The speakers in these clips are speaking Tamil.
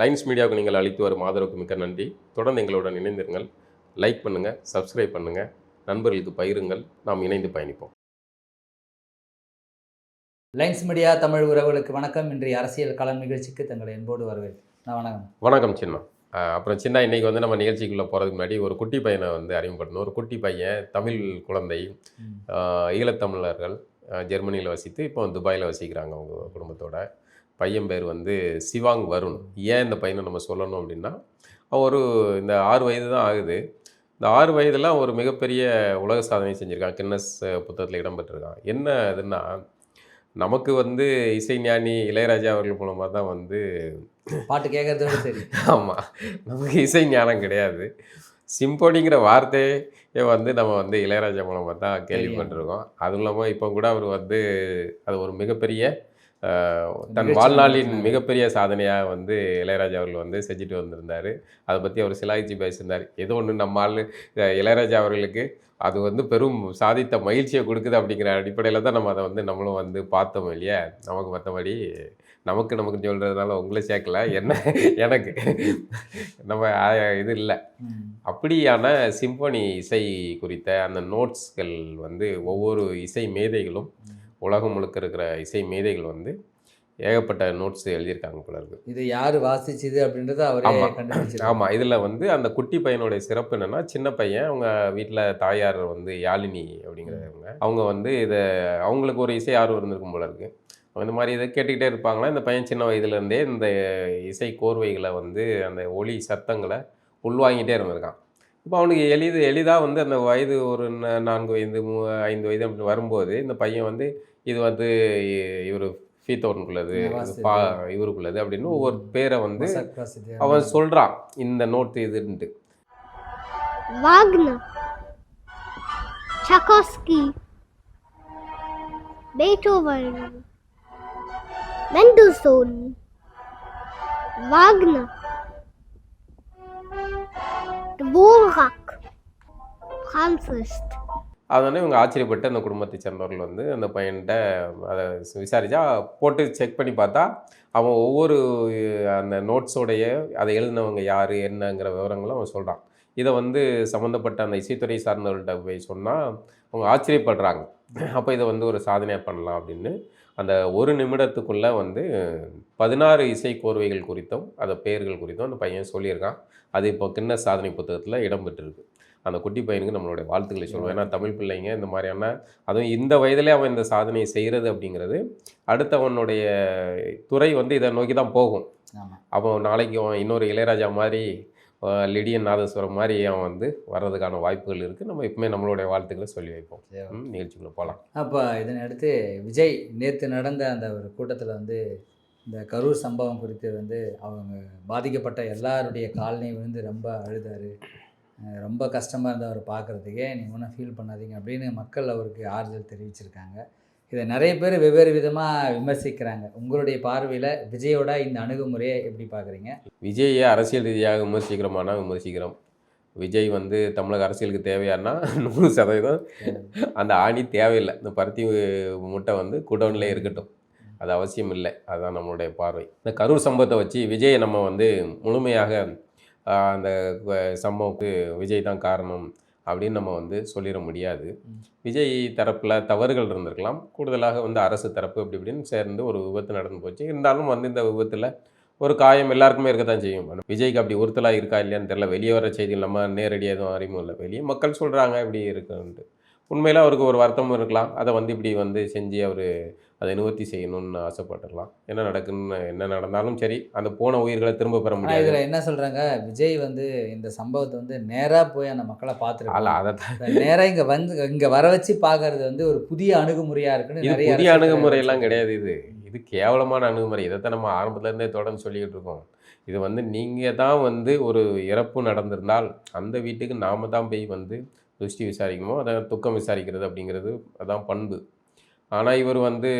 லைன்ஸ் மீடியாவுக்கு நீங்கள் அளித்து வரும் ஆதரவுக்கு மிக்க நன்றி. தொடர்ந்து எங்களுடன் இணைந்திருங்கள். லைக் பண்ணுங்கள் சப்ஸ்கிரைப் பண்ணுங்கள் நண்பர்களுக்கு பகிருங்கள். நாம் இணைந்து பயணிப்போம். லைன்ஸ் மீடியா தமிழ் உறவுகளுக்கு வணக்கம். இன்றைய அரசியல் களம் நிகழ்ச்சிக்கு தங்களை என்போடு வரவேற்கிறேன். நான் வணக்கம். வணக்கம் சின்ன. அப்புறம் சின்ன இன்னைக்கு வந்து நம்ம நிகழ்ச்சிக்குள்ளே போகிறதுக்கு முன்னாடி ஒரு குட்டி பையனை வந்து அறிமுகப்படுத்தணும். ஒரு குட்டி பையன் தமிழ் குழந்தை ஈழத்தமிழர்கள் ஜெர்மனியில் வசித்து இப்போ துபாயில் வசிக்கிறாங்க அவங்க குடும்பத்தோட. பையன் பேர் வந்து சிவாங் வருண். ஏன் இந்த பையனை நம்ம சொல்லணும் அப்படின்னா அவன் ஒரு இந்த ஆறு வயது தான் ஆகுது. இந்த ஆறு வயதில் ஒரு மிகப்பெரிய உலக சாதனை செஞ்சுருக்கான். கின்னஸ் புத்தகத்தில் இடம்பெற்றிருக்கான். என்ன இதுன்னா நமக்கு வந்து இசைஞானி இளையராஜா அவர்கள் மூலமாக தான் வந்து பாட்டு கேட்கறதோட சரி. ஆமாம் நமக்கு இசை ஞானம் கிடையாது. சிம்போனிங்கிற வார்த்தையே வந்து நம்ம வந்து இளையராஜா மூலமாக தான் கேள்விப்பட்டிருக்கோம். அதுவும் இல்லாமல் இப்போ கூட அவர் வந்து அது ஒரு மிகப்பெரிய தன் வாழ்நாளின். மிகப்பெரிய சாதனையாக வந்து இளையராஜா அவர்கள் வந்து செஞ்சுட்டு வந்திருந்தார். அதை பற்றி அவர் சிலாய்ச்சி பேசியிருந்தார் ஏதோ ஒன்று நம்ம ஆள் இளையராஜா அவர்களுக்கு அது வந்து பெரும் சாதித்த மகிழ்ச்சியை கொடுக்குது அப்படிங்கிற அடிப்படையில் தான் நம்ம அதை வந்து நம்மளும் வந்து பார்த்தோம் இல்லையா? நமக்கு மற்றபடி நமக்கு நமக்கு சொல்கிறதுனால உங்களை சேர்க்கல. என்ன எனக்கு நம்ம இது இல்லை. அப்படியான சிம்பொனி இசை குறித்த அந்த நோட்ஸ்கள் வந்து ஒவ்வொரு இசை மேதைகளும் உலகம் முழுக்க இருக்கிற இசை மேதைகள் வந்து ஏகப்பட்ட நோட்ஸ் எழுதியிருக்காங்க போல இருக்கு. இது யாரு வாசிச்சது அப்படின்றத அவரே ஆமாம் இதில் வந்து அந்த குட்டி பையனுடைய சிறப்பு என்னென்னா சின்ன பையன் அவங்க வீட்டில் தாயார் வந்து யாழினி அப்படிங்கிறவங்க. அவங்க வந்து இதை அவங்களுக்கு ஒரு இசை ஆர்வம் இருந்திருக்கும் போல இருக்கு. இந்த மாதிரி இதை கேட்டுக்கிட்டே இருப்பாங்களா? இந்த பையன் சின்ன வயதுலேருந்தே இந்த இசை கோர்வைகளை வந்து அந்த ஒலி சத்தங்களை உள்வாங்கிட்டே இருந்திருக்கான். இப்போ அவனுக்கு எளிது எளிதாக வந்து அந்த வயது ஒரு நான்கு வயது மூ ஐந்து வயது அப்படி வரும்போது இந்த பையன் வந்து இது வந்து இவர் ஃபீத்தோனுக்குள்ளது. பா இவருக்குள்ளது அப்படின்னு ஒவ்வொரு பேரை வந்து. அவன் சொல்றான். இந்த நோட் இதுன்ட்டு Wagner, Tchaikovsky, Beethoven, Mendelssohn, Wagner, Dvorak, Franz Liszt. அதனால் இவங்க ஆச்சரியப்பட்டு அந்த குடும்பத்தை சேர்ந்தவர்கள் வந்து அந்த பையன்கிட்ட அதை விசாரித்தா போட்டு செக் பண்ணி பார்த்தா அவன் ஒவ்வொரு அந்த நோட்ஸோடைய அதை எழுதினவங்க யார் என்னங்கிற விவரங்களும் அவன் சொல்கிறான் இதை வந்து சம்மந்தப்பட்ட அந்த இசைத்துறை சார்ந்தவர்கள்ட்ட போய் சொன்னால் அவங்க ஆச்சரியப்படுறாங்க. அப்போ இதை வந்து ஒரு சாதனையாக பண்ணலாம் அப்படின்னு. அந்த ஒரு நிமிடத்துக்குள்ளே வந்து பதினாறு இசை கோர்வைகள் குறித்தும் அதை பெயர்கள் குறித்தும் அந்த பையன் சொல்லியிருக்கான். அது இப்போ கிண்ண சாதனை புத்தகத்தில் இடம்பெற்றிருக்கு அந்த குட்டி பையனுக்கு நம்மளுடைய வாழ்த்துக்களை சொல்லுவோம் ஏன்னா தமிழ் பிள்ளைங்க இந்த மாதிரியான அதுவும் இந்த வயதிலே அவன் இந்த சாதனையை செய்கிறது அப்படிங்கிறது அடுத்தவனுடைய துறை வந்து இதை நோக்கி தான் போகும். அவன் நாளைக்கு அவன் இன்னொரு இளையராஜா மாதிரி லிடியன் நாதஸ்வரம் மாதிரி அவன் வந்து வர்றதுக்கான வாய்ப்புகள் இருக்குது நம்ம எப்பவுமே நம்மளுடைய வாழ்த்துக்களை சொல்லி வைப்போம். நிகழ்ச்சிக்குள்ளே போகலாம். அப்போ இதனை அடுத்து விஜய் நேற்று நடந்த அந்த ஒரு கூட்டத்தில் வந்து இந்த கரூர் சம்பவம் குறித்து வந்து அவங்க பாதிக்கப்பட்ட எல்லாருடைய காலனையும் விழுந்து ரொம்ப அழுதாரு. ரொம்ப கஷ்டமாக இருந்தது அவர் பார்க்குறதுக்கே நீங்கள் ஒன்றும் ஃபீல் பண்ணாதீங்க அப்படின்னு மக்கள் அவருக்கு ஆறுதல் தெரிவிச்சிருக்காங்க. இதை நிறைய பேர் வெவ்வேறு விதமாக விமர்சிக்கிறாங்க. உங்களுடைய பார்வையில் விஜயோட இந்த அணுகுமுறையை எப்படி பார்க்குறீங்க விஜயை அரசியல் ரீதியாக விமர்சிக்கிறோமானா விமர்சிக்கிறோம். விஜய் வந்து தமிழக அரசியலுக்கு தேவையானா நூறு சதவீதம் அந்த ஆணி தேவையில்லை. இந்த பருத்தி முட்டை வந்து குடோன்லேயே இருக்கட்டும். அது அவசியம் இல்லை. அதுதான் நம்மளுடைய பார்வை. இந்த கரூர் சம்பவத்தை வச்சு விஜயை நம்ம வந்து முழுமையாக அந்த சம்பவத்துக்கு விஜய் தான் காரணம் அப்படின்னு நம்ம வந்து சொல்லிட முடியாது. விஜய் தரப்பில் தவறுகள் இருந்திருக்கலாம். கூடுதலாக வந்து அரசு தரப்பு இப்படி இப்படின்னு சேர்ந்து ஒரு விபத்து நடந்து போச்சு. இருந்தாலும் வந்து இந்த விபத்தில் ஒரு காயம் எல்லாருக்குமே இருக்கத்தான் செய்யும். ஆனா விஜய்க்கு அப்படி உறுத்தலாக இருக்கா இல்லையான்னு தெரியல. வெளியே வர செய்திகள் நம்ம நேரடியாக எதுவும் அறிமுகம் இல்லை. வெளியே மக்கள் சொல்கிறாங்க இப்படி இருக்குன்ட்டு உண்மையில் அவருக்கு ஒரு வருத்தமும் இருக்கலாம். அதை வந்து இப்படி வந்து செஞ்சு அவர் அதை நிவர்த்தி செய்யணும்னு ஆசைப்பட்டுருக்கலாம் என்ன நடக்குன்னு என்ன நடந்தாலும் சரி அந்த போன உயிர்களை திரும்ப பெற முடியாது இதில் என்ன சொல்கிறாங்க விஜய் வந்து இந்த சம்பவத்தை வந்து நேராக போய் அந்த மக்களை அல்ல பார்த்துருக்காங்க அதை தான். நேரா இங்க வந்து இங்க வர வச்சு பார்க்கறது வந்து ஒரு புதிய அணுகுமுறையா இருக்குன்னு புதிய அணுகுமுறையெல்லாம் கிடையாது இது. இது கேவலமான அணுகுமுறை. இதைத்தான் நம்ம ஆரம்பத்துல இருந்தே தொடர்ந்து சொல்லிக்கிட்டு இருக்கோம். இது வந்து நீங்கள் தான் வந்து ஒரு இறப்பு நடந்திருந்தால் அந்த வீட்டுக்கு நாம தான் போய் வந்து திருஷ்டி விசாரிக்கணுமோ அதை துக்கம் விசாரிக்கிறது அப்படிங்கிறது அதான் பண்பு. ஆனால் இவர் வந்து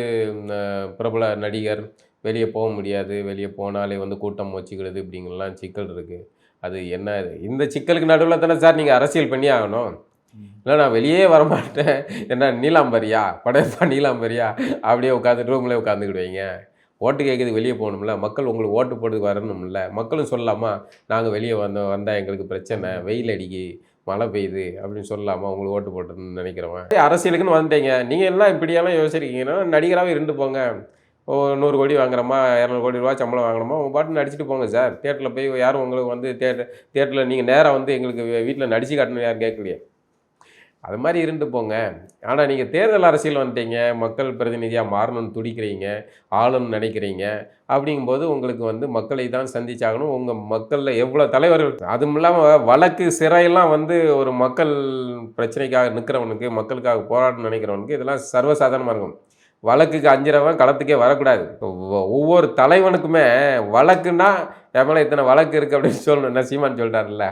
பிரபல நடிகர். வெளியே போக முடியாது. வெளியே போனாலே வந்து கூட்டம் வச்சுக்கிறது இப்படிங்கலாம் சிக்கல் இருக்குது அது என்ன? இந்த சிக்கலுக்கு நடுவில் தானே சார் நீங்கள் அரசியல் பண்ணி ஆகணும். இல்லை நான் வெளியே வரமாட்டேன். என்ன நீலாம்பரியா? படையப்பா நீலாம்பரியா? அப்படியே உட்காந்து ரூம்லேயே உட்காந்துக்கிடுவீங்க ஓட்டு கேட்குறது வெளியே போகணும்ல. மக்கள் உங்களுக்கு ஓட்டு போட்டு வரணும்ல. மக்களும் சொல்லலாமா? நாங்கள் வெளியே வந்தோம் வந்தால் எங்களுக்கு பிரச்சனை. வெயில் அடிக்கி மழை பெய்யுது அப்படின்னு சொல்லலாமா உங்களுக்கு ஓட்டு போட்டுன்னு நினைக்கிறவன். அரசியலுக்குன்னு வந்துட்டீங்க. நீங்கள் எல்லாம் இப்படியெல்லாம் யோசிச்சிருக்கீங்கன்னா நடிகராகவே இருந்து போங்க. ஓ நூறு கோடி வாங்குறோமா இரநூறு கோடி ரூபா சம்பளம் வாங்கணுமா உங்கள் பாட்டு நடிச்சுட்டு போங்க சார். தேட்டரில் போய் யாரும் உங்களுக்கு வந்து தேட்டர் தேட்டரில் நீங்கள் நேராக வந்து எங்களுக்கு வீட்டில் நடிச்சு காட்டணும் யாரும் கேட்கலையே. அது மாதிரி இருந்து போங்க. ஆனால் நீங்கள் தேர்தல் அரசியல் வந்துட்டீங்க மக்கள் பிரதிநிதியாக மாறணும்னு துடிக்கிறீங்க ஆளுன்னு நினைக்கிறீங்க அப்படிங்கும்போது உங்களுக்கு வந்து மக்களை தான் சந்திச்சாகணும். உங்கள் மக்களில் எவ்வளோ தலைவர்கள் அதுவும் இல்லாமல் வழக்கு சிறையெல்லாம் வந்து ஒரு மக்கள் பிரச்சனைக்காக நிற்கிறவனுக்கு மக்களுக்காக போராடணும்னு நினைக்கிறவனுக்கு இதெல்லாம் சர்வசாதாரணமாக இருக்கும். வழக்குக்கு அஞ்சுறவன் களத்துக்கே வரக்கூடாது. ஒவ்வொரு தலைவனுக்குமே வழக்குன்னா என் மேலே இத்தனை வழக்கு இருக்குது அப்படின்னு சொல்லணும் என்ன சீமான் சொல்லிட்டாருல்ல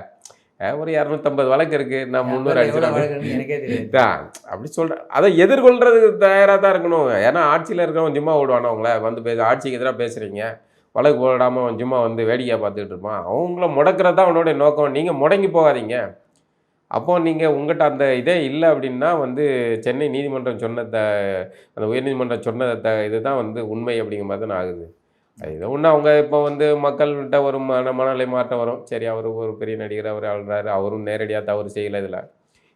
ஒரு இரநூத்தம்பது வழக்கு இருக்குது நான் முந்நூறு தெரியாது. தான் அப்படி சொல்கிறேன் அதை எதிர்கொள்றதுக்கு தயாராக தான் இருக்கணும். ஏன்னா ஆட்சியில் இருக்கிறவன் சும்மா ஓடுவானா அவங்கள? வந்து பேச ஆட்சிக்கு எதிராக பேசுகிறீங்க வழக்கு போடாமல் அவன் சும்மா வந்து வேடிக்கை பார்த்துக்கிட்டு இருப்பான். அவங்கள முடக்கிறது தான் அவனோட நோக்கம். நீங்கள் முடங்கி போகாதீங்க. அப்போ நீங்கள் உங்கள்கிட்ட அந்த இதே இல்லை அப்படின்னா வந்து சென்னை நீதிமன்றம் சொன்ன த அந்த உயர்நீதிமன்றம் சொன்ன த இதுதான் வந்து உண்மை அப்படிங்கிற மாதிரி தான் ஆகுது. இது ஒன்று அவங்க இப்போ வந்து மக்கள்கிட்ட ஒரு மன மனநிலை மாற்றம் வரும். சரி அவர் ஒரு பெரிய நடிகர் அவர் ஆள்றாரு. அவரும் நேரடியாக தவறு செய்யலை இதில்.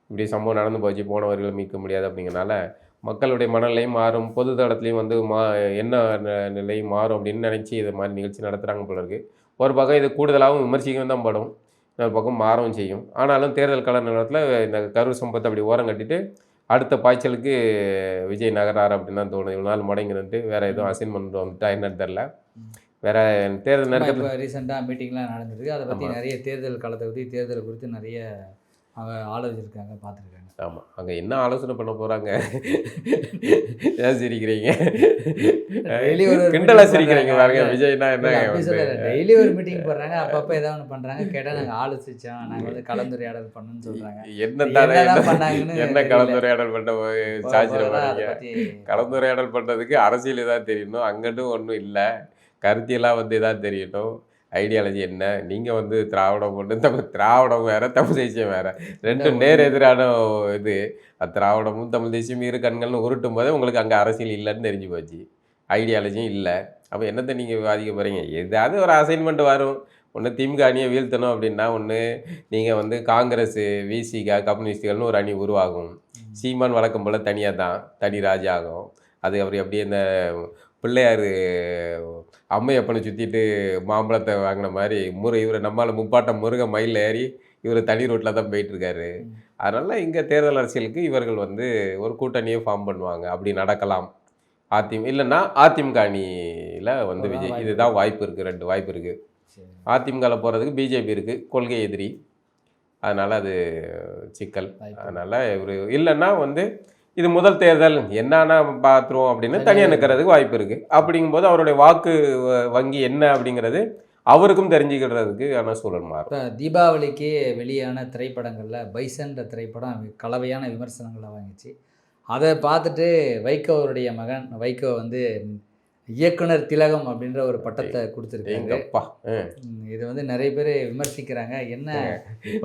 இப்படி சம்பவம் நடந்து போச்சு. போனவர்கள் மீட்க முடியாது அப்படிங்கிறனால மக்களுடைய மனநிலையும் மாறும். பொது தடத்துலையும் வந்து மா என்ன ந- நிலை மாறும் அப்படின்னு நினச்சி இது மாதிரி நிகழ்ச்சி நடத்துகிறாங்க போல இருக்கு. ஒரு பக்கம் இது கூடுதலாகவும் விமர்சிக்கவும் தான் படும். இன்னொரு பக்கம் மாறவும் செய்யும். ஆனாலும் தேர்தல் கால நேரத்தில் இந்த கரூர் சம்பத்தை அப்படி ஓரம் கட்டிட்டு அடுத்த பாய்ச்சலுக்கு விஜய் நகரார் அப்படின்னு தான் தோணுது. இவ்வளோ நாள் முடங்கி நின்று வேறு எதுவும் அசைன்மெண்ட் வந்துட்டா என்னன்னு தெரில வேற தேர்தல் நெருக்கத்தில் இப்போ ரீசெண்டாக மீட்டிங்லாம் நடந்திருக்கு. அதை பற்றி. நிறைய தேர்தல் காலத்தை பற்றி தேர்தல் குறித்து நிறைய அவங்க ஆலோசிச்சிருக்காங்க பார்த்துருக்காங்க. ஆமாம் அங்கே என்ன ஆலோசனை பண்ண போகிறாங்க ஏன் சிரிக்கிறீங்க? Daily ஒரு ஒரு கிண்டலா meeting சிரிக்கிறீங்க. பாருங்க விஜய்னா என்ன டெய்லி ஒரு மீட்டிங் போடுறாங்க. அப்பப்போ ஏதாவது ஒன்று பண்ணுறாங்க கேட்டால் நாங்கள் ஆலோசிச்சோம். நாங்கள் வந்து கலந்துரையாடல் பண்ணணும்னு சொல்கிறாங்க என்ன என்ன. கலந்துரையாடல் பண்ண சார்ஜில் கலந்துரையாடல் பண்ணுறதுக்கு அரசியல் தான் தெரியணும். அங்கிட்டும் ஒன்றும் இல்லை. கருத்தியெல்லாம் வந்து இதான் தெரியணும். ஐடியாலஜி என்ன? நீங்கள் வந்து திராவிடம் ஒன்று தமிழ் திராவிடம் வேற தமிழ் தேசியம் வேற. ரெண்டும் நேர் எதிரான இது. திராவிடமும் தமிழ் தேசியமும் இரு கண்கள்னு உருட்டும் போதே உங்களுக்கு அங்கே அரசியல் இல்லைன்னு தெரிஞ்சு போச்சு. ஐடியாலஜியும் இல்லை. அப்போ என்னத்தை நீங்கள் பாதிக்க போகிறீங்க ஏதாவது ஒரு அசைன்மெண்ட் வரும். ஒன்று திமுக அணியை வீழ்த்தணும் அப்படின்னா ஒன்று நீங்கள் வந்து காங்கிரஸ் விசிகா கம்யூனிஸ்டுகள்னு ஒரு அணி உருவாகும். சீமான் வழக்கம் போல் தனியாக தான் தனி ராஜாகும். அது அவர் அப்படியே இந்த பிள்ளையார் அம்மையப்பனை சுற்றிட்டு மாம்பழத்தை வாங்கின மாதிரி முரு இவர் நம்மால் முப்பாட்டம் முருக மயிலில் ஏறி இவர் தனி ரோட்டில் தான் போயிட்டுருக்காரு. அதனால் இங்கே தேர்தல் அரசியலுக்கு இவர்கள் வந்து ஒரு கூட்டணியை ஃபார்ம் பண்ணுவாங்க. அப்படி நடக்கலாம். அதிமுக இல்லைன்னா அதிமுக அணியில் வந்து விஜய் இதுதான் வாய்ப்பு இருக்குது ரெண்டு வாய்ப்பு இருக்குது அதிமுகவில் போகிறதுக்கு பிஜேபி இருக்குது கொள்கை எதிரி. அதனால் அது சிக்கல். அதனால் இவர் இல்லைன்னா வந்து இது முதல் தேர்தல் என்னன்னா பார்த்துருவோம் அப்படின்னு தனியாக நிற்கிறதுக்கு வாய்ப்பு இருக்குது அப்படிங்கும்போது அவருடைய வாக்கு வங்கி என்ன அப்படிங்கிறது அவருக்கும் தெரிஞ்சுக்கிறதுக்கு ஆன சூழல் மாறும். இப்போ தீபாவளிக்கு வெளியான திரைப்படங்களில் பைசன்ற திரைப்படம் கலவையான விமர்சனங்களை வாங்கிச்சு. அதை பார்த்துட்டு வைகோ அவருடைய மகன் வைகோ வந்து இயக்குனர் திலகம் அப்படின்ற ஒரு பட்டத்தை கொடுத்துருக்காங்க. எங்கப்பா? ம். ம், இது வந்து நிறைய பேர் விமர்சிக்கிறாங்க. என்ன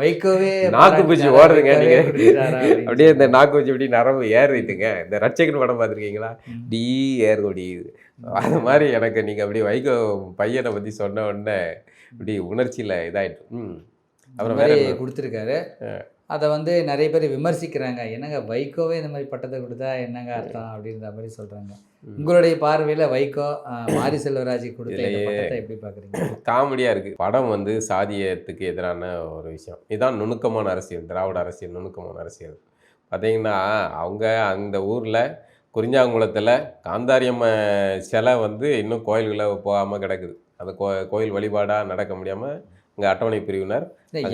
வைகோவே நாக்கு பூச்சி ஓடுதுங்க வைகோவே நீங்க. கொடுத்துட்டாரா அப்படின்னு அப்படியே இந்த நாக்கு வச்சு இப்படி நரம்பு ஏறிட்டுங்க. இந்த ரட்சகன் படம் பார்த்துருக்கீங்களா. டி ஏர்கொடி அது மாதிரி எனக்கு நீங்கள் அப்படி வைகோ பையனை பற்றி சொன்ன உடனே இப்படி உணர்ச்சியில் இதாயிட்டு. ம். அப்புறம் வேற? கொடுத்துருக்காரு. அதை வந்து நிறைய பேர் விமர்சிக்கிறாங்க. என்னங்க வைகோவே இந்த மாதிரி பட்டத்தை கொடுத்தா என்னங்க அர்த்தம் அப்படின்ற மாதிரி சொல்றாங்க. ம். உங்களுடைய பார்வையில வைகோ மாரி செல்வராஜ் கொடுத்த. பட்டத்தை எப்படி பாக்குறீங்க? காமெடியாக இருக்குது படம் வந்து சாதியத்துக்கு எதிரான ஒரு விஷயம். இதுதான் நுணுக்கமான அரசியல். திராவிட அரசியல் நுணுக்கமான அரசியல். பார்த்தீங்கன்னா அவங்க அந்த ஊரில் குறிஞ்சாங்குளத்தில் காந்தாரியம்ம சிலை வந்து இன்னும் கோயில்களை போகாமல் கிடக்குது. அந்த கோ கோயில் வழிபாடாக நடக்க முடியாமல் இங்கே அட்டவணை பிரிவினர்.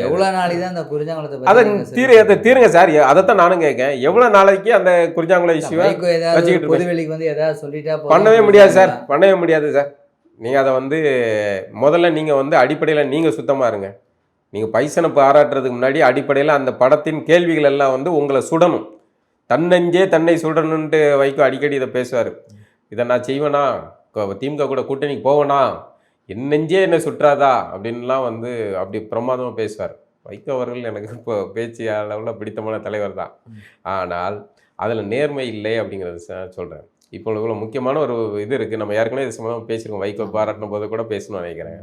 எவ்வளவு நாளைக்கு தான் அந்த குறிஞ்சாங்குளத்தை அதை தீர? அதை தீருங்க சார். அதைத்தான் நானும் கேட்கேன். எவ்வளோ நாளைக்கு அந்த குறிஞ்சாங்குளம் இல்ல, இஷ்யூவை வச்சுக்கிட்டு பொதுவெளிக்கு வந்து ஏதாவது சொல்லிட்டா பண்ணவே முடியாது சார். பண்ணவே முடியாது சார். நீங்கள் அதை வந்து முதல்ல நீங்கள் வந்து அடிப்படையில் நீங்கள் சுத்தமாக இருங்க. நீங்கள் பைசனை பாராட்டுறதுக்கு முன்னாடி அடிப்படையில் அந்த படத்தின் கேள்விகள் எல்லாம் வந்து உங்களை சுடணும். தன்னெஞ்சே தன்னை சுடணுன்ட்டு வைக்கோ அடிக்கடி இதை பேசுவார். இதை நான் செய்வேனா? திமுக கூட கூட்டணிக்கு போவேனா? என் நெஞ்சே என்னை சுற்றாதா? அப்படின்லாம் வந்து அப்படி பிரமாதமாக பேசுவார். வைகோ அவர்கள் எனக்கு இப்போ பேச்சு அளவில் பிடித்தமான தலைவர் தான். ஆனால் அதில் நேர்மை இல்லை அப்படிங்கிறது சொல்கிறேன் இப்போ இவ்வளோ முக்கியமான ஒரு இது இருக்குது நம்ம ஏற்கனவே இது சம்மந்தமாக பேசியிருக்கோம். வைகோ பாராட்டின போது கூட பேசணும்னு நினைக்கிறேன்.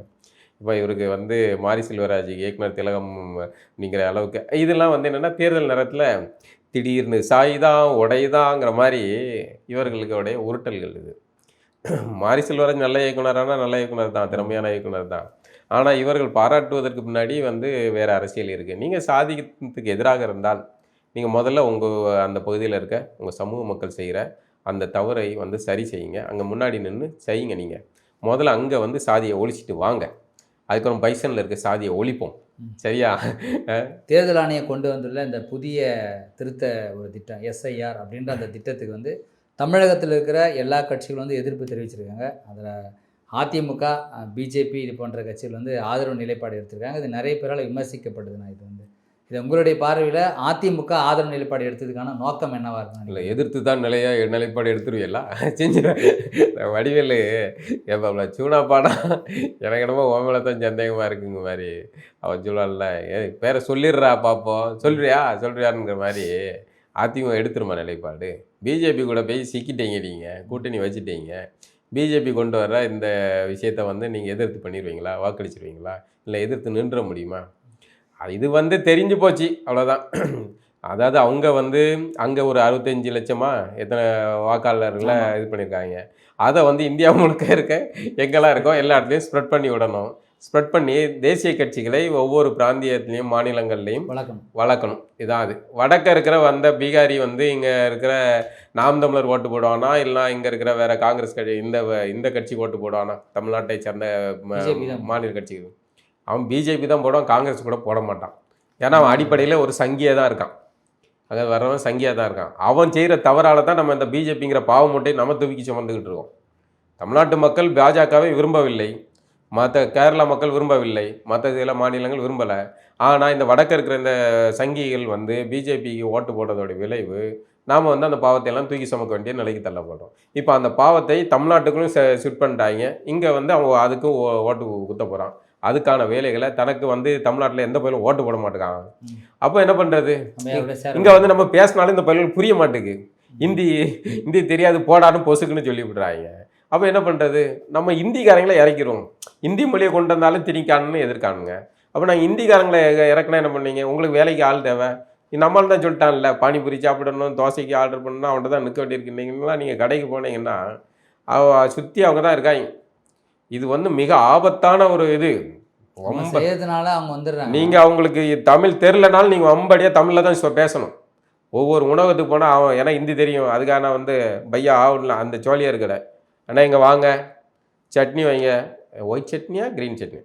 இப்போ இவருக்கு வந்து மாரி செல்வராஜ் இயக்குனர் திலகம் அப்படிங்கிற அளவுக்கு. இதெல்லாம் வந்து என்னென்னா தேர்தல் நேரத்தில் திடீர்னு சாய்தான் உடையுதாங்கிற மாதிரி இவர்களுக்கு உடைய உருட்டல்கள் இது. மாரி செல்வராஜ் நல்ல இயக்குனரானா நல்ல இயக்குனர் தான் திறமையான இயக்குனர் தான். ஆனால் இவர்கள் பாராட்டுவதற்கு முன்னாடி வந்து வேறு அரசியல் இருக்குது நீங்கள் சாதிக்கத்துக்கு எதிராக இருந்தால் நீங்கள் முதல்ல உங்கள் அந்த பகுதியில் இருக்க உங்கள் சமூக மக்கள் செய்கிற அந்த தவறை வந்து சரி செய்யுங்க. அங்கே முன்னாடி நின்று செய்யுங்க நீங்கள் முதல்ல அங்கே வந்து சாதியை ஒழிச்சிட்டு வாங்க. அதுக்கப்புறம் பைசனில் இருக்க சாதியை ஒழிப்போம். சரியா? தேர்தல் ஆணையம் கொண்டு வந்துள்ள இந்த புதிய திருத்த ஒரு திட்டம் எஸ்ஐஆர் அப்படின்ற அந்த திட்டத்துக்கு வந்து தமிழகத்தில் இருக்கிற எல்லா கட்சிகளும் வந்து எதிர்ப்பு தெரிவிச்சிருக்காங்க. அதில் அதிமுக பிஜேபி இது போன்ற கட்சிகள் வந்து ஆதரவு நிலைப்பாடு எடுத்திருக்காங்க. இது நிறைய பேரால் விமர்சிக்கப்படுதுண்ணா இது வந்து. இது உங்களுடைய பார்வையில் அதிமுக ஆதரவு நிலைப்பாடு எடுத்ததுக்கான நோக்கம் என்னவா இருக்கும் இல்லை எதிர்த்து தான் நிலையா நிலைப்பாடு எடுத்துருவியல்லாம் செஞ்சுருவேன். வடிவேலு எப்போ சூனா பாடம் எனக்கு என்னமோ ஓமலை தான் சந்தேகமாக இருக்குங்க மாதிரி. அவன் ஏ பேரை சொல்லிடுறா பார்ப்போம் சொல்றியா? சொல்றியாங்கிற மாதிரி. அதிமுக எடுத்துருமா நிலைப்பாடு? பிஜேபி கூட போய் சிக்கிட்டீங்க நீங்கள் கூட்டணி வச்சுட்டீங்க. பிஜேபி கொண்டு வர இந்த விஷயத்தை வந்து நீங்கள் எதிர்த்து பண்ணிடுவீங்களா வாக்களிச்சிருவீங்களா? இல்லை எதிர்த்து நின்ற முடியுமா? இது வந்து தெரிஞ்சு போச்சு அவ்வளோதான் அதாவது அவங்க வந்து அங்கே ஒரு அறுபத்தஞ்சு லட்சமா எத்தனை வாக்காளர்களை இது பண்ணியிருக்காங்க அதை வந்து இந்தியா முழுக்க இருக்க எங்கெல்லாம் இருக்கோ எல்லா இடத்துலையும் ஸ்ப்ரெட் பண்ணி விடணும். ஸ்ப்ரெட் பண்ணி தேசிய கட்சிகளை ஒவ்வொரு பிராந்தியத்துலேயும் மாநிலங்கள்லேயும் வழக்கம் வளர்க்கணும். இதான் அது. வடக்க இருக்கிற வந்த பீகாரி வந்து இங்கே இருக்கிற நாம் தமிழர் ஓட்டு போடுவானா? இல்லை இங்கே இருக்கிற வேற காங்கிரஸ் கட்சி இந்த இந்த கட்சி ஓட்டு போடுவானா? தமிழ்நாட்டை சேர்ந்த. மாநில கட்சிக்கு அவன் பிஜேபி தான் போடுவான் காங்கிரஸ் கூட போட மாட்டான். ஏன்னா அவன் அடிப்படையில் ஒரு சங்கியாக தான் இருக்கான். அங்கே வர்றவன் சங்கியாக தான் இருக்கான். அவன் செய்கிற தவறால தான் நம்ம இந்த பிஜேபிங்கிற பாவ மூட்டை நம்ம தூக்கி சுமந்துக்கிட்டு இருக்கோம். தமிழ்நாட்டு மக்கள் பாஜகவை விரும்பவில்லை. மற்ற கேரளா மக்கள் விரும்பவில்லை மற்ற சில மாநிலங்கள் விரும்பலை. ஆனால் இந்த வடக்க இருக்கிற இந்த சங்கிகள் வந்து பிஜேபிக்கு ஓட்டு போட்டதோட விளைவு நாம் வந்து அந்த பாவத்தை எல்லாம் தூக்கி சுமக்க வேண்டிய நிலைக்கு தள்ளப்படுறோம். இப்போ அந்த பாவத்தை தமிழ்நாட்டுக்குள்ளும் ஷிஃப்ட் பண்ணிட்டாங்க. இங்கே வந்து அவங்க அதுக்கும் ஓ- ஓட்டு குத்த போகிறான் அதுக்கான வேலைகளை தனக்கு வந்து தமிழ்நாட்டில் எந்த பயிலும் ஓட்டு போட மாட்டேங்காங்க. அப்போ என்ன பண்ணுறது இங்கே வந்து நம்ம பேசினாலும் இந்த பயில்கள் புரிய மாட்டேங்குது. ஹிந்தி ஹிந்தி தெரியாது போடான்னு பொசுக்குன்னு சொல்லி விடுறாங்க அப்போ என்ன பண்ணுறது நம்ம ஹிந்திக்காரங்களை இறக்கிறோம் ஹிந்தி மொழியை கொண்டு வந்தாலும் திணிக்கானுன்னு எதிர்க்கானுங்க. அப்போ நான் ஹிந்திக்காரங்களை இற- இறக்குனா என்ன பண்ணீங்க உங்களுக்கு வேலைக்கு ஆள் தேவை. நம்மளால தான் சொல்லிட்டான்ல பானிபூரி சாப்பிடணும் தோசைக்கு ஆர்டர் பண்ணணும் அவன்கிட்ட தான் நிற்க வேண்டியிருக்கீங்கன்னா நீங்கள் கடைக்கு போனீங்கன்னா அவ சுற்றி அவங்க தான் இருக்காங்க. இது வந்து மிக ஆபத்தான ஒரு இது. ரொம்ப அவங்க வந்துடுறாங்க. நீங்கள் அவங்களுக்கு தமிழ் தெரிலனாலும் நீங்கள் வம்படியாக தமிழில் தான் பேசணும். ஒவ்வொரு உணவகத்துக்கு போனால் அவன் ஏன்னா ஹிந்தி தெரியும். அதுக்காக நான் வந்து பையா ஆகல அந்த சோழியாக கடை. அண்ணா இங்கே வாங்க. சட்னி வைங்க. ஒயிட் சட்னியா க்ரீன் சட்னி?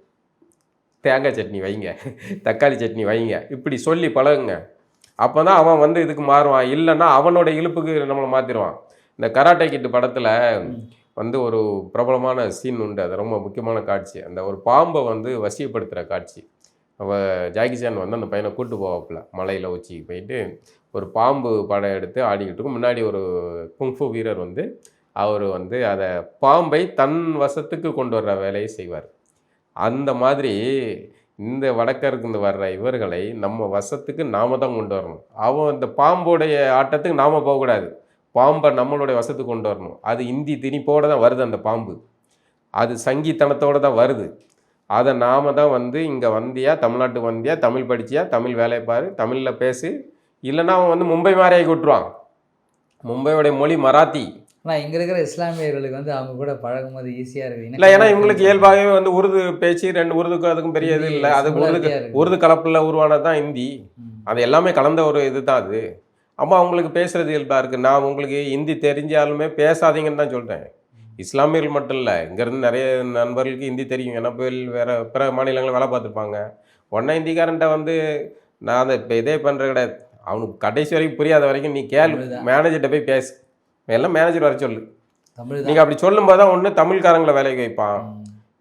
தேங்காய் சட்னி வைங்க. தக்காளி சட்னி வைங்க. இப்படி சொல்லி பழகுங்க. அப்போ தான் அவன் வந்து இதுக்கு மாறுவான். இல்லைன்னா அவனோட இழுப்புக்கு நம்மளை மாற்றிடுவான் இந்த கராட்டே கிட்டு படத்தில் வந்து ஒரு பிரபலமான சீன் உண்டு. அது ரொம்ப முக்கியமான காட்சி. அந்த ஒரு பாம்பை வந்து வசியப்படுத்துகிற காட்சி. அவள் ஜாகிசான் வந்து அந்த பையனை கூட்டு போவாப்புல. மலையில் உச்சிக்கு போயிட்டு ஒரு பாம்பு படம் எடுத்து ஆடிக்கிட்டு இருக்கும். முன்னாடி ஒரு குங்ஃபு வீரர் வந்து அவர் வந்து அதை பாம்பை தன் வசத்துக்கு கொண்டு வர்ற வேலையை செய்வார். அந்த மாதிரி இந்த வடக்கருந்து வர்ற இவர்களை நம்ம வசத்துக்கு நாம தான் கொண்டு வரணும். அவன் இந்த பாம்புடைய ஆட்டத்துக்கு நாம் போகக்கூடாது பாம்பை நம்மளுடைய வசத்துக்கு கொண்டு வரணும். அது இந்தி திணிப்போடு தான் வருது அந்த பாம்பு. அது சங்கித்தனத்தோடு தான் வருது. அதை நாம தான் வந்து இங்கே வந்தியா தமிழ்நாட்டுக்கு வந்தியா தமிழ் படித்தியா தமிழ் வேலையை பாரு தமிழில் பேசு. இல்லைன்னா அவன் வந்து மும்பை மாதிரி ஆகி விட்டுருவான். மும்பையோடைய மொழி மராத்தி. ஆனால் இங்கே இருக்கிற இஸ்லாமியர்களுக்கு வந்து அவங்க கூட பழகும்போது ஈஸியாக இருக்குது இல்லை ஏன்னா இவங்களுக்கு இயல்பாகவே வந்து உருது பேச்சு ரெண்டு உருதுக்கும் அதுக்கும் பெரிய இது இல்லை. அது உருது உருது கலப்பில் உருவானது தான் ஹிந்தி அது எல்லாமே கலந்த ஒரு இது தான் அது. அப்போ அவங்களுக்கு பேசுறது இயல்பாக இருக்குது நான் உங்களுக்கு ஹிந்தி தெரிஞ்சாலுமே பேசாதீங்கன்னு தான் சொல்கிறேன் இஸ்லாமியர்கள் மட்டும் இல்லை இங்கேருந்து நிறைய நண்பர்களுக்கு ஹிந்தி தெரியும். ஏன்னா போய் வேறு பிற மாநிலங்களில் வேலை பார்த்துருப்பாங்க. உடனே ஹிந்திக்காரன்ட்ட வந்து நான் அதை இப்போ இதே பண்ணுற கிடையாது. அவனுக்கு கடைசி வரைக்கும் புரியாத வரைக்கும் நீ கேளு. தமிழ்தான். மேனேஜர்கிட்ட போய் பேசு. எல்லாம் மேனேஜர் வர சொல்லு. நீங்கள் அப்படி சொல்லும்போது தான் ஒன்று தமிழ்காரங்களை வேலைக்கு வைப்பான்.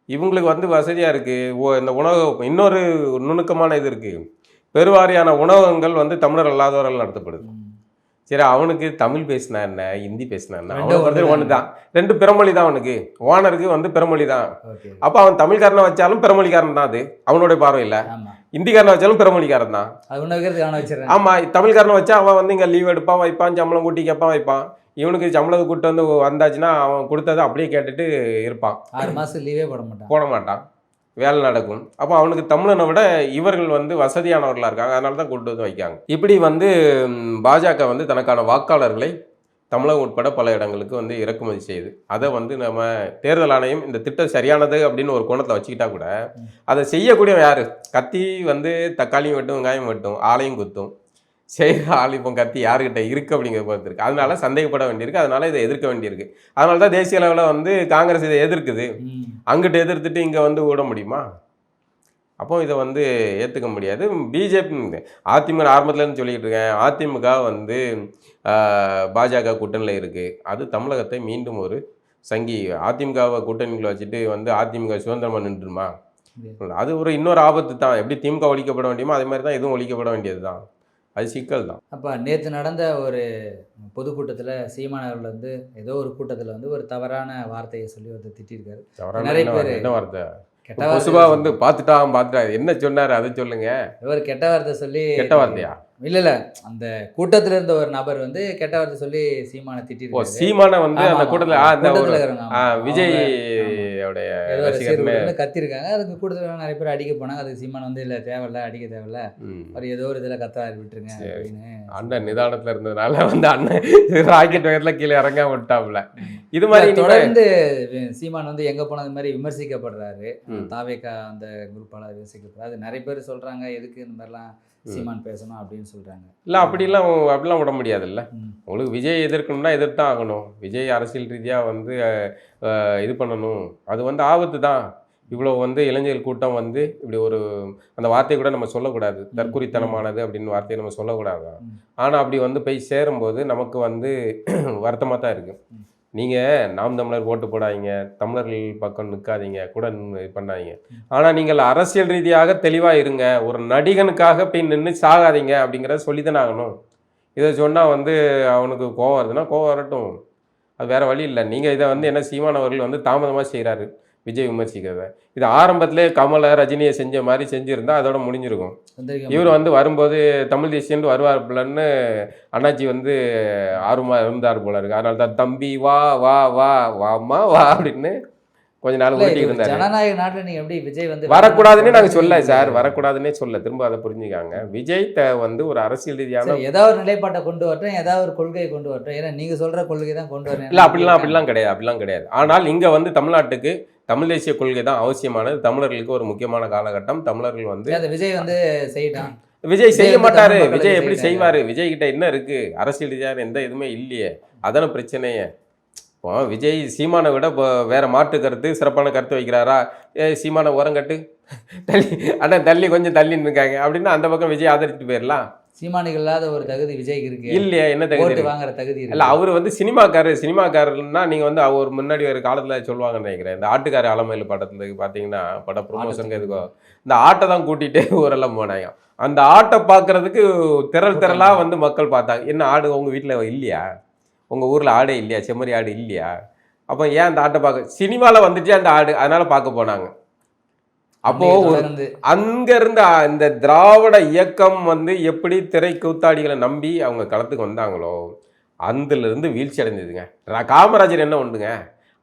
இவங்களுக்கு வந்து வசதியாக இருக்குது ஓ இந்த உணவு இன்னொரு நுணுக்கமான இது இருக்குது பெருவாரியான உணவகங்கள் வந்து தமிழர் அல்லாதவர்கள் நடத்தப்படுது. சரி அவனுக்கு தமிழ் பேசினா என்ன? ஹிந்தி பேசினா என்ன? அவனுக்கு வந்து. ஒன்று தான் ரெண்டு பிறமொழி தான் அவனுக்கு. ஓனருக்கு வந்து பிறமொழி தான் அப்போ அவன் தமிழ்காரனை வச்சாலும் பிறமொழிக்காரன் தான் அது. அவனோட பார்வையில் ஹிந்திக்காரனை வச்சாலும் பிறமொழிக்காரன் தான். அது உன்ன வைக்கிறது கவனம் வச்சிடறேன். ஆமா தமிழ்காரனை வச்சா அவன் வந்து இங்க லீவ் எடுப்பான் வைப்பான் சம்பளம் கூட்டி கேட்பான் வைப்பான். இவனுக்கு சம்பளத்தை கூட்டு வந்து வந்தாச்சுன்னா அவன் கொடுத்ததை அப்படியே கேட்டுட்டு இருப்பான். ஆறு மாசம் லீவே போட மாட்டான். போட மாட்டான். வேலை நடக்கும். அப்போ அவனுக்கு தமிழனை விட இவர்கள் வந்து வசதியானவர்களாக இருக்காங்க. அதனால தான் கொண்டு வந்து வைக்காங்க இப்படி வந்து பாஜக வந்து தனக்கான வாக்காளர்களை தமிழகம் உட்பட பல இடங்களுக்கு வந்து இறக்குமதி செய்யுது. அதை வந்து நம்ம தேர்தல் ஆணையம் இந்த திட்டம் சரியானது அப்படின்னு ஒரு கோணத்தில் வச்சுக்கிட்டா கூட அதை செய்யக்கூடிய யாரு? கத்தி வந்து தக்காளியும் வெட்டும் வெங்காயம் வெட்டும் ஆளையும் குத்தும். செய்கிற இப்போ கத்தி யாருக்கிட்ட இருக்கு அப்படிங்கிறத பொறுத்து இருக்கு அதனால சந்தேகப்பட வேண்டியிருக்கு. அதனால இதை எதிர்க்க வேண்டியிருக்கு. அதனால தான் தேசிய அளவில் வந்து காங்கிரஸ் இதை எதிர்க்குது. அங்கிட்டு எதிர்த்துட்டு இங்கே வந்து விட முடியுமா? அப்போ இதை வந்து ஏற்றுக்க முடியாது. பிஜேபி அதிமுக ஆரம்பத்துலேருந்து சொல்லிக்கிட்டு இருக்கேன். அதிமுக வந்து பாஜக கூட்டணியில் இருக்குது அது தமிழகத்தை மீண்டும் ஒரு சங்கி அதிமுகவை கூட்டணிக்குள்ள வச்சுட்டு வந்து அதிமுக சுதந்திரமாக நின்றுமா அது ஒரு இன்னொரு ஆபத்து தான். எப்படி திமுக ஒழிக்கப்பட வேண்டியமோ அதே மாதிரி தான் இதுவும் ஒழிக்கப்பட வேண்டியது தான் அது சிக்கல் தான். அப்போ நேற்று நடந்த ஒரு பொதுக்கூட்டத்தில் சீமான் அவர்கள் வந்து ஏதோ ஒரு கூட்டத்தில் வந்து ஒரு தவறான வார்த்தையை சொல்லி ஒருத்தர் திட்டிருக்காரு. நிறைய? பேரு- என்ன வார்த்தை? கெட்ட வார்த்தை வந்து பார்த்துட்டான் பார்த்துட்டா என்ன சொன்னாரு அதை சொல்லுங்க. ஒரு கெட்ட வார்த்தை சொல்லி கெட்ட வார்த்தையா? இல்ல இல்ல. அந்த கூட்டத்துல இருந்த ஒரு நபர் வந்து கெட்ட வார்த்தை சொல்லி சீமானை திட்டிருக்காரு. சீமான வந்து அந்த. கூட்டத்தில். விஜய் வந்து கத்திருக்காங்க. அதுக்கு கூட்டத்தில் நிறைய பேர் அடிக்க போனாங்க அதுக்கு சீமான் வந்து இல்ல தேவையில்ல அடிக்க தேவையில்ல. அவர் ஏதோ ஒரு இதுல கத்தாரு விட்டுருங்க. அப்படின்னு. அண்ணன் நிதானத்துல இருந்ததுனால வந்து அண்ணன் ராக்கெட் வேகத்துல கீழே இறங்க விட்டாப்ல இது மாதிரி தொடர்ந்து சீமான் வந்து எங்க போனது மாதிரி விமர்சிக்கப்படுறாரு. தாவேக்கா அந்த குரூப்பால விமர்சிக்கப்படுறாரு. அது நிறைய பேர் சொல்றாங்க எதுக்கு இந்த மாதிரிலாம் சீமான் பேசணும் அப்படின்னு சொல்றாங்க. இல்ல அப்படிலாம் அப்படிலாம் விட முடியாதுல்ல. உங்களுக்கு விஜய் எதிர்க்கணும்னா எதிர்த்தான் ஆகணும். விஜய் அரசியல் ரீதியா வந்து இது பண்ணணும். அது வந்து ஆபத்து தான். இவ்வளோ வந்து இளைஞர்கள் கூட்டம் வந்து இப்படி ஒரு அந்த வார்த்தையை கூட நம்ம சொல்லக்கூடாது. தற்குறித்தனமானது அப்படின்னு வார்த்தையை நம்ம சொல்லக்கூடாது. ஆனால் அப்படி வந்து போய் சேரும்போது நமக்கு வந்து வருத்தமாக தான் இருக்குது. நீங்கள் நாம் தமிழர் ஓட்டு போடாதீங்க தமிழர்கள் பக்கம் நிற்காதீங்க கூட பண்ணாதீங்க. ஆனால் நீங்கள் அரசியல் ரீதியாக தெளிவாக இருங்க ஒரு நடிகனுக்காக போய் நின்று சாகாதீங்க அப்படிங்கிறத சொல்லித்தானே ஆகணும். இதை சொன்னால் வந்து அவனுக்கு கோவம் வருதுன்னா கோவம் வரட்டும். அது வேற வழி இல்லை. நீங்கள் இதை வந்து என்ன சீமான் அவர்கள் வந்து தாமதமாக செய்கிறாரு விஜய் விமர்சிக்கிறத இது ஆரம்பத்திலே கமலை ரஜினியை செஞ்ச மாதிரி செஞ்சுருந்தா அதோட முடிஞ்சிருக்கும். இவர் வந்து வரும்போது தமிழ் தேசியன்ட்டு வருவார்லன்னு அண்ணாச்சி வந்து ஆர்வமாக இருந்தார் போல இருக்கு. அதனால தான் தம்பி வா வா வா வாம்மா வா அப்படின்னு கொஞ்ச நாள் ஓட்டிட்டு இருந்தாரு. ஜனநாயக நாட்டுல நீங்க எப்படி விஜய் வந்து வரக்கூடாதுன்னு நாங்க சொல்ல சார் வரக்கூடாதுன்னே சொல்ல திரும்ப அதை புரிஞ்சுக்காங்க. விஜய் த- வந்து ஒரு அரசியல் ரீதியான ஏதாவது ஒரு நிலைப்பாட்டை கொண்டு வரட்டும் ஏதாவது ஒரு கொள்கையை கொண்டு வரட்டும். ஏன்னா நீங்க சொல்ற கொள்கை தான் கொண்டு வரேன் இல்ல அப்படிலாம் அப்படிலாம் கிடையாது அப்படிலாம் கிடையாது. ஆனால் இங்க வந்து தமிழ்நாட்டுக்கு தமிழ் தேசிய கொள்கை தான் அவசியமானது. தமிழர்களுக்கு ஒரு முக்கியமான காலகட்டம். தமிழர்கள் வந்து அந்த விஜய் வந்து செய்யட்டான் விஜய் செய்ய மாட்டாரு. விஜய் எப்படி. செய்வாரு? விஜய் கிட்ட என்ன இருக்கு? அரசியல் ரீதியான எந்த இதுவுமே இல்லையே. அதான பிரச்சனையே. இப்போ விஜய் சீமானை விட இப்போ வேற மாற்று கருத்து சிறப்பான கருத்து வைக்கிறாரா? ஏ சீமான ஓரங்கட்டு தள்ளி அண்ணா தள்ளி கொஞ்சம் தள்ளி இருக்காங்க அப்படின்னா அந்த பக்கம் விஜய் ஆதரிச்சுட்டு போயிடலாம் சீமானிகள் இல்லாத ஒரு தகுதி விஜய்க்கு இருக்கு. இல்லையா? என்ன தகுதி? வாங்குற தகுதி இல்ல அவர் வந்து சினிமாக்காரர் சினிமாக்காரர்னா நீங்க வந்து அவர் முன்னாடி ஒரு காலத்துல சொல்லுவாங்கன்னு நினைக்கிறேன். இந்த ஆட்டுக்கார அலமையில் படத்துல பாத்தீங்கன்னா பட ப்ரொமோஷனுக்கு எதுக்கோ. இந்த ஆட்டை தான் கூட்டிட்டு ஊரெல்லாம் போனாங்க. அந்த ஆட்டை பார்க்கறதுக்கு திரள் திரளா வந்து மக்கள் பார்த்தாங்க. என்ன ஆடு உங்க வீட்டுல இல்லையா? உங்க ஊர்ல ஆடே இல்லையா? செம்மறி ஆடு இல்லையா? அப்போ ஏன் அந்த ஆட்டை பார்க்க சினிமால வந்துச்சு அந்த ஆடு அதனால பார்க்க போனாங்க. அப்போ அன்னைக்கு ஒரு தொடர்ந்து. அங்க இருந்த இந்த திராவிட இயக்கம் வந்து எப்படி திரை கூத்தாடிகளை நம்பி அவங்க களத்துக்கு வந்தாங்களோ அதுல இருந்து வீழ்ச்சி அடைஞ்சதுங்க. காமராஜர் என்ன உண்டுங்க?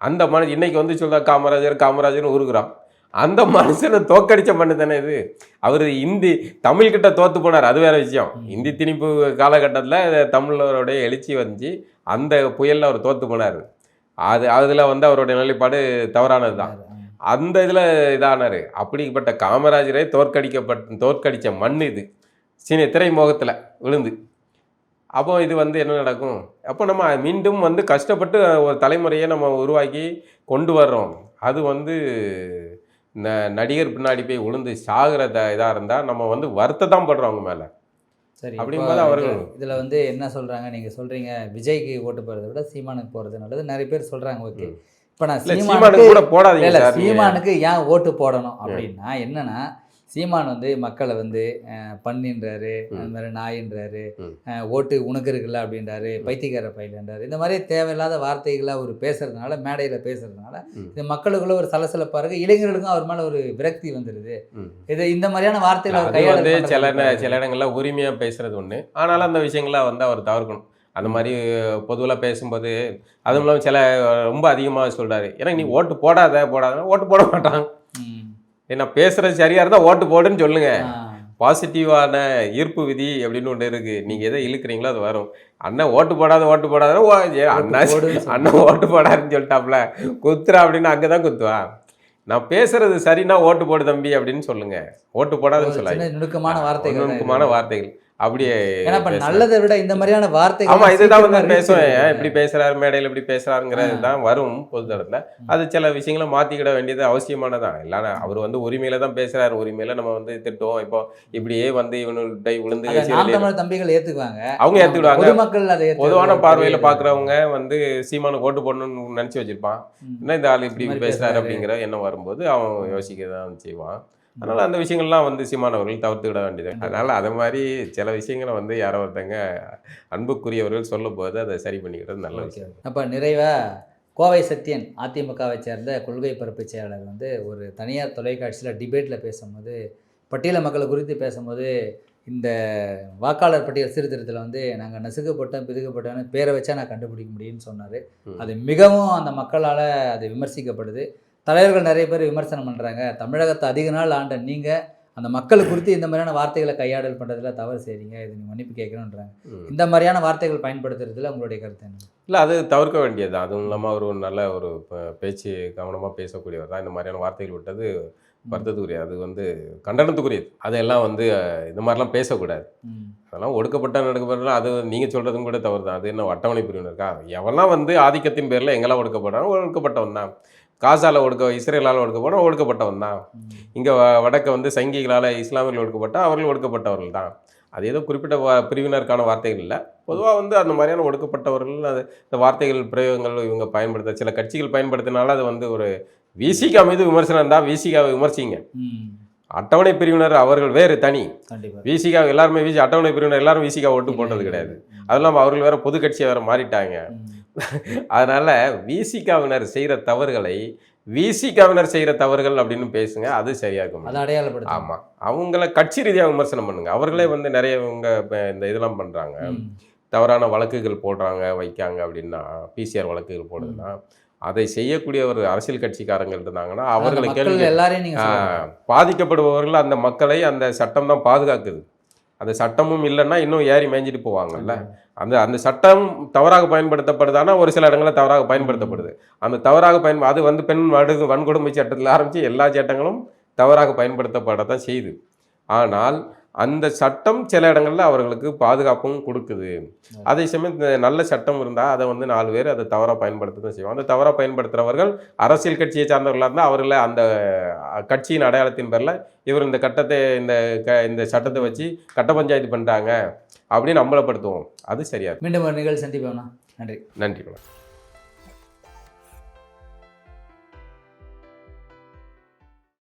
அந்த மனுஷன் இன்னைக்கு வந்து சொல்ற காமராஜர் காமராஜர்னு உருகுறான் அந்த மனுஷனை தோக்கடிச்ச மண்ணு தானே இது. அவர் இந்தி தமிழ்கிட்ட தோத்து போனார் அது வேற விஷயம். இந்தி திணிப்பு காலகட்டத்தில் தமிழருடைய எழுச்சி வந்து அந்த புயல்ல அவர் தோத்து போனார். அது அதில் வந்து அவருடைய நிலைப்பாடு தவறானது தான் அந்த இதில் இதானாரு. அப்படிப்பட்ட காமராஜரே தோற்கடிக்கப்பட்ட தோற்கடித்த மண் இது. சினி திரைமுகத்தில் விழுந்து. அப்போ இது வந்து என்ன நடக்கும்? அப்போ நம்ம மீண்டும் வந்து கஷ்டப்பட்டு ஒரு தலைமுறையை நம்ம உருவாக்கி கொண்டு வர்றோம். அது வந்து ந நடிகர் பின்னாடி போய் விழுந்து சாகிற இதாக இருந்தால் நம்ம வந்து வருத்த தான் படுறோம் அவங்க மேலே. சரி அப்படிங்கும்போது அவர்கள் இது- இதுல வந்து என்ன சொல்றாங்க நீங்க சொல்றீங்க விஜய்க்கு ஓட்டு போறதை விட சீமானுக்கு போறது நல்லது நிறைய பேர் சொல்றாங்க ஓகே. இப்போ நான் சீமானுக்கு கூட போடாதீங்க. சீமானுக்கு ஏன் ஓட்டு போடணும் அப்படின்னா என்னன்னா சீமான் வந்து மக்களை வந்து பண்ணின்றாரு அந்த மாதிரி நாயின்றாரு ஓட்டு உனக்கு இருக்குல்ல அப்படின்றாரு பைத்தியக்கார பயிலன்றாரு. இந்த மாதிரி தேவையில்லாத வார்த்தைகளை அவர் பேசுறதுனால மேடையில் பேசுறதுனால. இது மக்களுக்குள்ள ஒரு சலசலப்பா இருக்கு இளைஞர்களுக்கும் அவர் மேல ஒரு விரக்தி வந்துடுது. இது இந்த மாதிரியான வார்த்தைகள் அவர் பண்றது சில. சில இடங்கள்ல உரிமையா பேசுறது ஒண்ணு. ஆனாலும் அந்த விஷயங்களை வந்து அவர் தவிர்க்கணும். அந்த மாதிரி பொதுவில் பேசும்போது அதுவும் இல்லாமல் சில ரொம்ப அதிகமாக சொல்றாரு. ஏன்னா நீ ஓட்டு போடாத போடாத ஓட்டு போட மாட்டான் ம். என்ன பேசுறது சரியா இருந்தா ஓட்டு போடுன்னு சொல்லுங்க. பாசிட்டிவான ஈர்ப்பு விதி அப்படின்னு ஒன்று இருக்கு. நீங்க எதை இழுக்கிறீங்களோ அது வரும். அண்ணன் ஓட்டு போடாத ஓட்டு போடாத. அண்ணா. அண்ணன் ஓட்டு போடாருன்னு சொல்லிட்டாப்ல. குத்துறா அப்படின்னு அங்கதான் குத்துவான் நான் பேசுறது சரின்னா ஓட்டு போடு தம்பி அப்படின்னு சொல்லுங்க. ஓட்டு போடாதுன்னு சொல்லாங்க நுணுக்கமான வார்த்தைகள். நுணுக்கமான. வார்த்தைகள். அப்படியே. நல்லதை விட இந்த மாதிரியான வார்த்தைகள் ஆமா இதுதான் வந்து பேசுவேன். இப்படி பேசுறாரு மேடையில் இப்படி பேசுறாருங்கிறது தான் வரும் பொது தளத்துல. அது சில விஷயங்களை மாத்திக்கிட வேண்டியது அவசியமானதான் இல்லைன்னா அவர் வந்து உரிமையில தான் பேசுறாரு. உரிமையில நம்ம வந்து திட்டுவோம். இப்போ இப்படியே வந்து இவனுடைய விழுந்து தம்பிகள் ஏத்துக்குவாங்க. அவங்க ஏத்துக்கிடுவாங்க. பொதுமக்கள் அதை பொதுவான பார்வையில. பாக்குறவங்க வந்து சீமானுக்கு ஓட்டு போடணும்னு நினைச்சு வச்சிருப்பான். என்ன இந்த ஆள் இப்படி பேசுறாரு. அப்படிங்கிற எண்ணம் வரும்போது அவன் யோசிக்க தான் செய்வான். அதனால அந்த விஷயங்கள்லாம் வந்து சீமானவர்கள் தவிர்த்துக்கிட வேண்டியது. அதனால அது மாதிரி சில விஷயங்களை வந்து யாரோ ஒருத்தங்க அன்புக்குரியவர்கள் சொல்லும் போது அதை சரி பண்ணிக்கிறது நல்ல விஷயம். அப்போ நிறைவா கோவை சத்யன் அதிமுகவை சேர்ந்த கொள்கை பரப்பு செயலாளர் வந்து ஒரு தனியார் தொலைக்காட்சியில் டிபேட்டில் பேசும்போது பட்டியல மக்களை குறித்து பேசும்போது இந்த வாக்காளர் பட்டியல் சீர்திருத்தத்தில் வந்து நாங்கள் நசுக்கப்பட்டோம் பிதுக்கப்பட்டோம்னு பேரை வச்சா நான் கண்டுபிடிக்க முடியும்னு சொன்னார். அது மிகவும் அந்த மக்களால் அது விமர்சிக்கப்படுது. தலைவர்கள் நிறைய பேர் விமர்சனம் பண்ணுறாங்க தமிழகத்தை அதிக நாள் ஆண்ட நீங்கள் அந்த மக்கள் குறித்து இந்த மாதிரியான வார்த்தைகளை கையாடல் பண்ணுறதுல தவறு செய்றீங்க. இது மன்னிப்பு கேட்கணுன்றாங்க. இந்த மாதிரியான வார்த்தைகள் பயன்படுத்துறதுல உங்களுடைய கருத்து என்ன? இல்லை அது தவிர்க்க வேண்டியது அதுவும் இல்லாமல் அவர் ஒரு நல்ல ஒரு பேச்சு கவனமாக பேசக்கூடியவர் தான். இந்த மாதிரியான வார்த்தைகள் விட்டது வருத்தத்துக்குரியது அது வந்து கண்டனத்துக்குரியது. அதெல்லாம் வந்து இந்த மாதிரிலாம் பேசக்கூடாது. அதெல்லாம் ஒடுக்கப்பட்ட நடுக்கப்பட்ட அது நீங்கள் சொல்கிறதும் கூட தவறு தான். அது என்ன அட்டவணை பிரிவினர் இருக்கா எவெல்லாம் வந்து ஆதிக்கத்தின் பேரில் எங்கெல்லாம் ஒடுக்கப்படுறாங்க ஒடுக்கப்பட்டவன் தான். காசால ஒடுக்க இஸ்ரேலால் ஒடுக்கப்பட்ட ஒடுக்கப்பட்டவன் தான். இங்கே வடக்க வந்து சங்கிகளால் இஸ்லாமியர்கள் ஒடுக்கப்பட்ட அவர்கள் ஒடுக்கப்பட்டவர்கள் தான். அது ஏதோ குறிப்பிட்ட வா- பிரிவினருக்கான வார்த்தைகள் இல்லை. பொதுவாக வந்து அந்த மாதிரியான ஒடுக்கப்பட்டவர்கள் அது இந்த வார்த்தைகள் பிரயோகங்கள் இவங்க பயன்படுத்த சில கட்சிகள் பயன்படுத்தினால அது வந்து ஒரு விசிகா மீது விமர்சனம் தான். விசிகாவை விமர்சிங்க. அட்டவணை பிரிவினர் அவர்கள் வேறு தனி. விசிகா எல்லாருமே விசி அட்டவணை பிரிவினர் எல்லாரும் விசிகா ஓட்டு போட்டது கிடையாது. ம். அதெல்லாம் அவர்கள் வேற பொது கட்சியை வேற மாறிட்டாங்க. அதனால விசிகாவினர் செய்கிற தவறுகளை விசிகாவினர் செய்கிற தவறுகள் அப்படின்னு பேசுங்க அது சரியா இருக்கும் அதை அடையாளப்படுத்த ஆமா. அவங்கள கட்சி ரீதியாக விமர்சனம் பண்ணுங்க. அவர்களே வந்து நிறைய இவங்க இந்த இதெல்லாம் பண்றாங்க. தவறான வழக்குகள் போடுறாங்க வைக்காங்க அப்படின்னா பிசிஆர் வழக்குகள் போடுதுன்னா அதை செய்யக்கூடிய ஒரு அரசியல் கட்சிக்காரங்க இருந்தாங்கன்னா அவர்களை கேள்வி எல்லாரையும். பாதிக்கப்படுபவர்கள் அந்த மக்களை அந்த சட்டம் தான் பாதுகாக்குது. அந்த சட்டமும் இல்லைன்னா இன்னும் ஏறி மேய்ஞ்சிட்டு போவாங்கல்ல. அந்த அந்த சட்டம் தவறாக பயன்படுத்தப்படுதானா ஒரு சில இடங்களில் தவறாக பயன்படுத்தப்படுது. அந்த தவறாக பயன் அது வந்து பெண் வடு வன்கொடுமை சட்டத்தில் ஆரம்பித்து எல்லா சட்டங்களும் தவறாக பயன்படுத்தப்படத்தான் செய்யுது. ஆனால் அந்த சட்டம் சில இடங்களில் அவர்களுக்கு பாதுகாப்பும் கொடுக்குது. அதே சமயம் இந்த நல்ல சட்டம் இருந்தால் அதை வந்து நாலு பேர் அதை தவறாக பயன்படுத்த தான் செய்வாங்க. அந்த தவறாக பயன்படுத்துகிறவர்கள் அரசியல் கட்சியை சார்ந்தவர்களாக இருந்தால் அவர்களை அந்த கட்சியின் அடையாளத்தின் பேரில் இவர் இந்த கட்டத்தை இந்த க இந்த சட்டத்தை வச்சு கட்ட பஞ்சாயத்து பண்ணிட்டாங்க அப்படின்னு அம்பலப்படுத்துவோம். அது சரியா. மீண்டும் ஒரு நிகழ்ச்சி சந்திப்போம்னா நன்றி. நன்றி